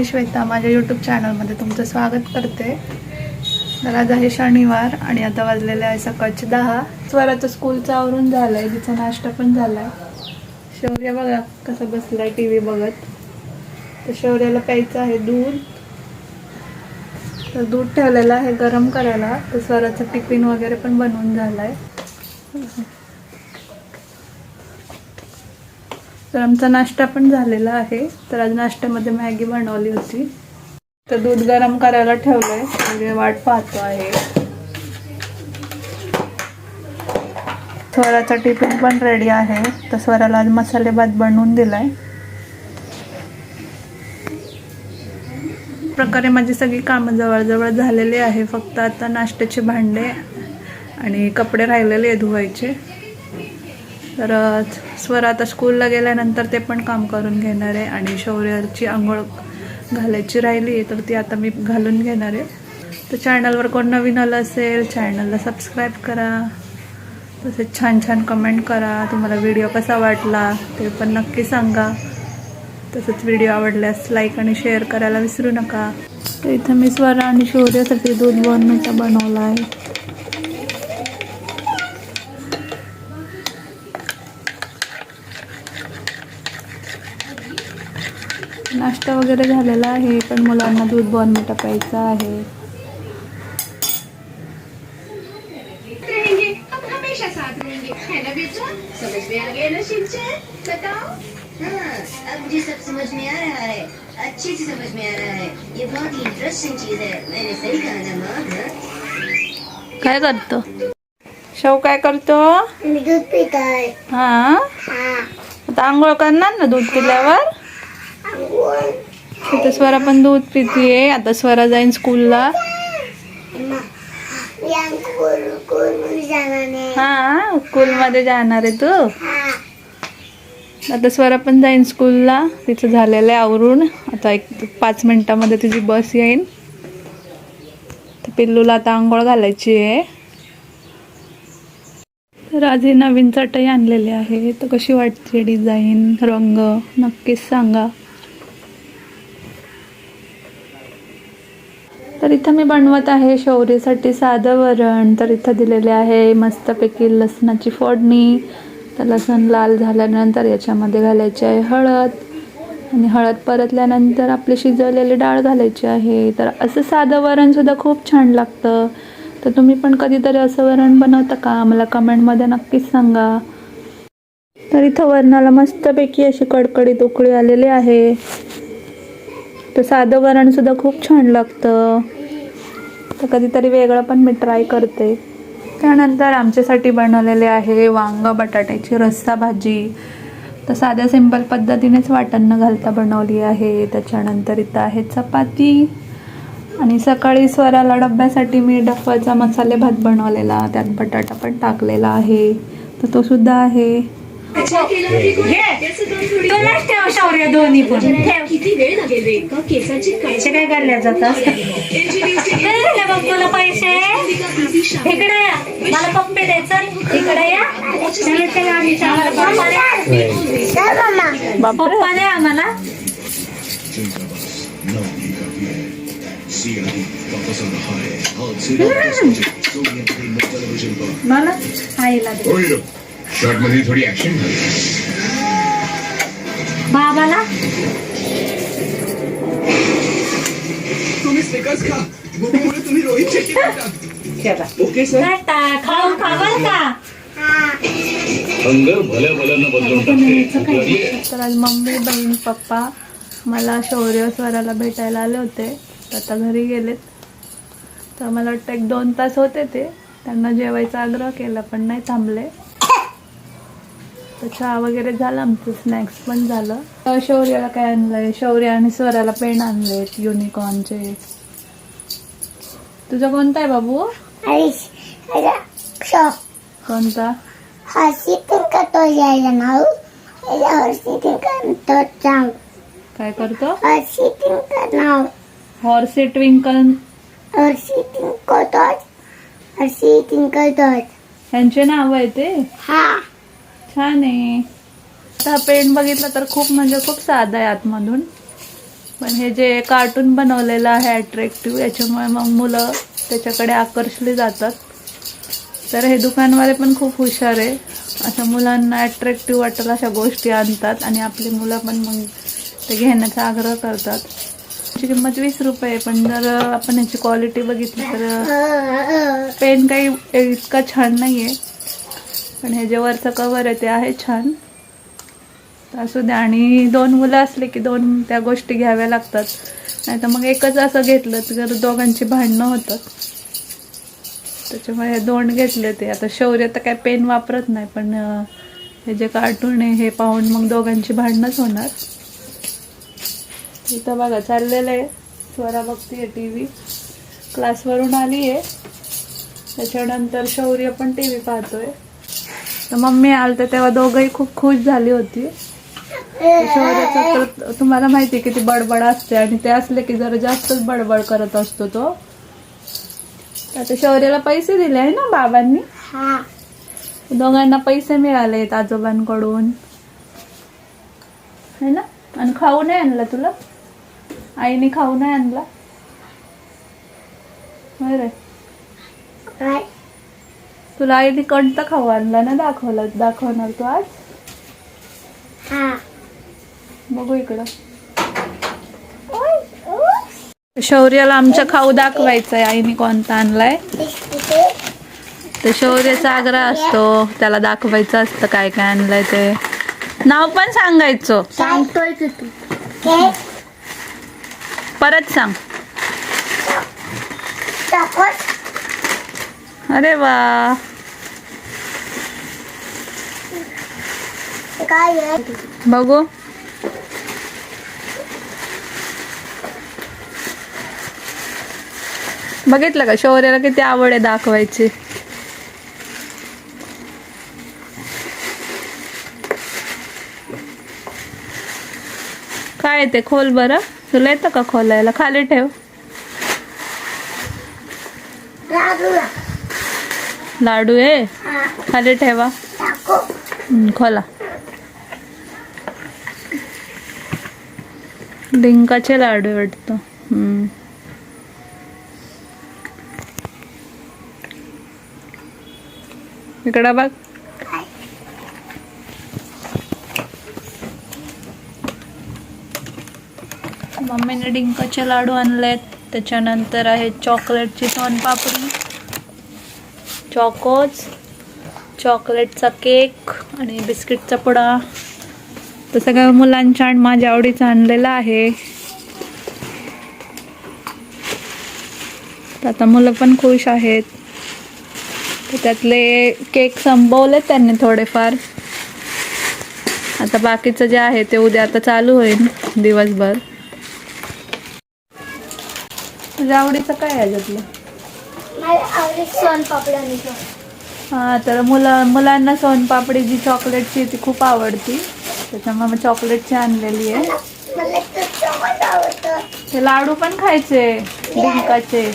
मी श्वेता माझ्या यूट्यूब चॅनलमध्ये तुमचं स्वागत करते. तर आज आहे शनिवार आणि आता वाजलेले आहे सकाळचे दहा. स्वराचं स्कूलचं आवरून झालं आहे तिचा नाश्ता पण झाला आहे शौर्य बघा कसं बसलाय टी व्ही बघत. तर शौर्याला प्यायचं आहे दूध. तर दूध ठेवलेलं आहे गरम करायला. तर स्वराचं टिफिन वगैरे पण बनवून झालं आहे तर आमचा नाश्ता पण झालेला आहे. तर आज नाश्त्यामध्ये मॅगी बनवली होती. तर दूध गरम करायला ठेवलंय. म्हणजे वाट पाहतो आहे. स्वराचा टिफिन पण रेडी आहे. तर स्वराला आज मसाले भात बनवून दिलाय. प्रकारे माझी सगळी कामं जवळजवळ झालेली आहे. फक्त आता नाश्त्याचे भांडे आणि कपडे राहिलेले आहे धुवायचे. तर स्वर आता स्कूलला गेल्यानंतर ते पण काम करून घेणार आहे आणि शौर्याची आंघोळ घालायची राहिली आहे तर ती आता मी घालून घेणार आहे. तर चॅनलवर कोण नवीन आलं असेल चॅनलला सबस्क्राईब करा. तसेच छान छान कमेंट करा. तुम्हाला व्हिडिओ कसा वाटला ते पण नक्की सांगा. तसंच व्हिडिओ आवडल्यास लाईक आणि शेअर करायला विसरू नका. तर इथं मी स्वरा आणि शौर्यासाठी दूध बोनमिटा बनवला आहे. नाश्ता वगैरे झालेला आहे पण मुलांना दूध बॉर्नमिटा प्यायचं आहे. रहेंगे हम हमेशा साथ रहेंगे है ना बेटा? समझ में आ गया ना शिनचैन बताओ। हाँ अब मुझे सब समझ में आ रहा है। अच्छे से समझ में आ रहा है। ये बहुत ही इंटरेस्टिंग चीज है। मैंने सही कहा ना माँ? हाँ? काय करतो? शव काय करतो? दूध पित आहे हा? हा. आता आंघोळ करणार ना दूध पिल्यावर? तिथं स्वरा पण दूध पितीये. आता स्वरा जाईन स्कूलला हा स्कूल मध्ये जाणार हा स्कूलमध्ये जाणार आहे तू. आता स्वरा पण जाईन स्कूलला तिचं झालेलं आहे आवरून. आता एक पाच मिनिटामध्ये तिची बस येईन. तर पिल्लूला आता आंघोळ घालायची आहे. तर आज ही नवीन चटई आणलेले आहे तर कशी वाटते डिझाईन रंग? नक्कीच सांगा. तर इथं मी बनवत आहे शौरीसाठी साधं वरण. तर इथं दिलेले आहे मस्तपैकी लसणाची फोडणी. तर लसण लाल झाल्यानंतर याच्यामध्ये घालायची आहे हळद. आणि हळद परतल्यानंतर आपली शिजवलेली डाळ घालायची आहे. तर असं साधं वरणसुद्धा खूप छान लागतं. तर तुम्ही पण कधीतरी असं वरण बनवता का? मला कमेंटमध्ये नक्कीच सांगा. तर इथं वरणाला मस्तपैकी अशी कडकडीत उकळी आलेली आहे. तर साधं वरणसुद्धा खूप छान लागतं. तर कधीतरी वेगळं पण मी ट्राय करते. त्यानंतर आमच्यासाठी बनवलेले आहे वांग बटाट्याची रस्सा भाजी. तर साध्या सिंपल पद्धतीनेच वाटण न घालता बनवली आहे. त्याच्यानंतर इथं आहे चपाती. आणि सकाळी स्वराला डब्यासाठी मी डफाचा मसाले भात बनवलेला त्यात बटाटा पण टाकलेला आहे. तर तो सुद्धा आहे. तुलाच ठेव शौर्य दोन्ही पण. ठेव. किती वेळ लागेल रे? का केसाची पैसे काय करल्या जातात बघ तुला पैसे. इकडे या. मला पप्पे द्यायचं. इकडे या. पप्पा द्या. आम्हाला. है मला ओय. शॉर्टमध्ये थोडी ऍक्शन बाबाला? तुम्ही स्टिकर्स खा गोकुळे तुम्ही रोहित शेट्टी बनता ओके सर. बेटा, खाऊन खावाल का? अंग भल्या भल्यानं बदलून टाकते. तर आज मम्मी बहीण पप्पा मला शौर्य स्वराला भेटायला आले होते. तर आता घरी गेलेत. तर मला वाटतं एक दोन तास होते ते. त्यांना जेवायचा आग्रह केला पण नाही थांबले. तर चहा वगैरे झाला आमचं स्नॅक्स पण झालं. शौर्याला काय आणलंय? शौर्य आणि स्वराला पेन आणलेत युनिकॉर्नचे तुझा कोणता आहे बाबू? कोणता? हसी तिंका तो यायला नाव तो काय करतो? हरसी तिंका नाव हॉर्सी ट्विंकल. हरसी तिंका तो तो यांचे नाव आहे ते? हा. छान आहे. हा पेन बघितलं तर खूप म्हणजे खूप साधा आहे आतमधून. पण हे जे कार्टून बनवलेलं आहे अट्रॅक्टिव्ह याच्यामुळे मग मुलं त्याच्याकडे आकर्षली जातात. तर हे दुकानवाले पण खूप हुशार आहे. अशा मुलांना अट्रॅक्टिव्ह वाटतात अशा गोष्टी आणतात आणि आपली मुलं पण मग ते घेण्याचा आग्रह करतात. त्याची किंमत वीस रुपये पण जर आपण याची क्वालिटी बघितली तर पेन काही इतका छान नाही आहे पण हे जे वरचं कवर आहे ते आहे छान. असू द्या आणि दोन मुलं असले की दोन त्या गोष्टी घ्याव्या लागतात. नाही तर मग एकच असं घेतलं तर दोघांची भांडणं होतात. त्याच्यामुळे हे दोन घेतले ते. आता शौर्य तर काय पेन वापरत नाही पण हे जे कार्टून आहे हे पाहून मग दोघांची भांडणंच होणार. इथं बघा चाललेलं आहे. स्वरा बघतीये टी व्ही क्लासवरून आली आहे. त्याच्यानंतर शौर्य पण टी व्ही पाहतोय. तर मम्मी आल तर तेव्हा दोघंही खूप खुश झाली होती. शौर्याचं तर तुम्हाला माहिती आहे किती बडबड असते आणि ते असले की जरा जास्तच बडबड करत असतो तो. आता शौर्याला पैसे दिले आहे ना बाबांनी? दोघांना पैसे मिळाले आजोबांकडून. है ना? आणि खाऊ नाही आणला तुला? आईने खाऊ नाही आणला? होय रे तुला आईने कोणता खाऊ आणला ना दाखवला दाखवणार तू आज? बघू इकडं. शौर्याला आमच्या खाऊ दाखवायचा आहे आईने कोणता आणलाय? ते शौर्याचा आग्रह असतो. त्याला दाखवायचं असतं काय काय आणलंय ते. नाव पण सांगायचं. सांगतोय परत सांग. अरे वा. काय आहे बघू. बघितलं का? शौर्याला किती आवड आहे दाखवायची. काय ते खोल बरं? तुला येतं का खोलायला? खाली ठेव. लाडू आहे? खाली ठेवा. खोला. डिंकाचे लाडू आहे वाटतं इकडं बघ. मम्मीने डिंकाचे लाडू आणलेत. त्याच्यानंतर आहे चॉकलेटची सोनपापडी चॉकोज. चॉकलेटचा केक आणि बिस्किटचा पुडा. तर सगळ्या मुलांच्या आणि माझ्या आवडीचं आणलेलं आहे. तर आता मुलं पण खुश आहेत. तर त्यातले केक संपवले त्यांनी थोडेफार. आता बाकीचं जे आहे ते उद्या आता चालू होईल दिवसभर. तुझ्या आवडीचं काय पापड्या हा तर मुलं मुलांना सोनपापडी जी चॉकलेटची ती खूप आवडती. त्याच्यामुळे मग चॉकलेटची आणलेली आहे. ते लाडू पण खायचे डिंकाचे.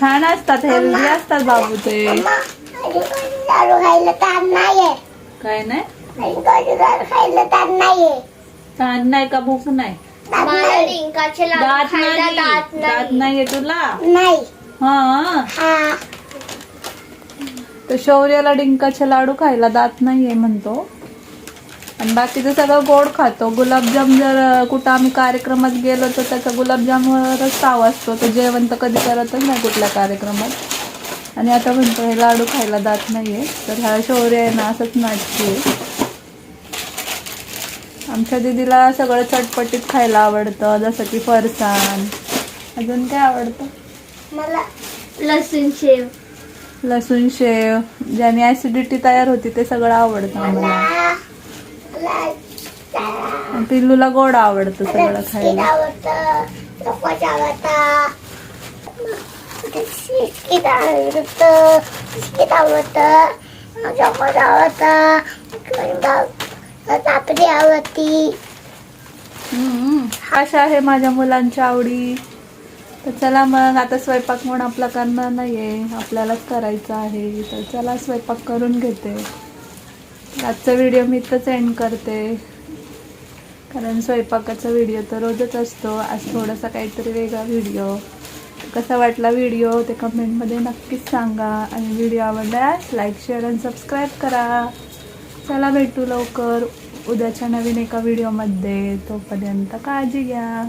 छान असतात हेल्दी असतात बाबू ते. लाडू खायला ताण नाहीये. काय नाही? ताण नाही का? भूक नाही. दात नाही. दात नाहीये तुला? नाही. हा. हा. तर शौर्याला डिंकाचे लाडू खायला दात नाहीये म्हणतो. आणि बाकीचं सगळं गोड खातो. गुलाबजाम जर कुठं आम्ही कार्यक्रमात गेलो तर त्याचा गुलाबजामवरच ताव असतो तो जेवण तर कधी करतच नाही कुठल्या कार्यक्रमात. आणि आता म्हणतो हे लाडू खायला दात नाहीये. तर हा शौर्य आहे ना असंच नाटकी आहे आमच्या दीदीला सगळं चटपटीत खायला आवडतं. जसं की फरसाण. अजून काय आवडतं? मला लसूण शेव. लसूण शेव ज्याने ऍसिडिटी तयार होती ते सगळं आवडतं आम्हाला. पिल्लूला गोड आवडतं सगळं खायला. आवडतं चपाती आवडतं बिस्किट आवडतं बिस्किट आवडतं चपाती आवडतं पापडी आवडती हम्म. अशा आहे माझ्या मुलांच्या आवडी. तर चला मग आता स्वयंपाक म्हणून आपला करणार आहे आपल्यालाच करायचा आहे. तर चला स्वयंपाक करून घेते. आजचा व्हिडिओ मी इथंच एंड करते. कारण स्वयंपाकाचा व्हिडिओ तर रोजच असतो. आज थोडासा काहीतरी वेगळा व्हिडिओ कसा वाटला व्हिडिओ ते कमेंटमध्ये नक्कीच सांगा. आणि व्हिडिओ आवडल्यास लाईक शेअर आणि सबस्क्राईब करा. चला भेटू लवकर. उद्याच्या नवीन एका व्हिडिओमध्ये तोपर्यंत काळजी घ्या.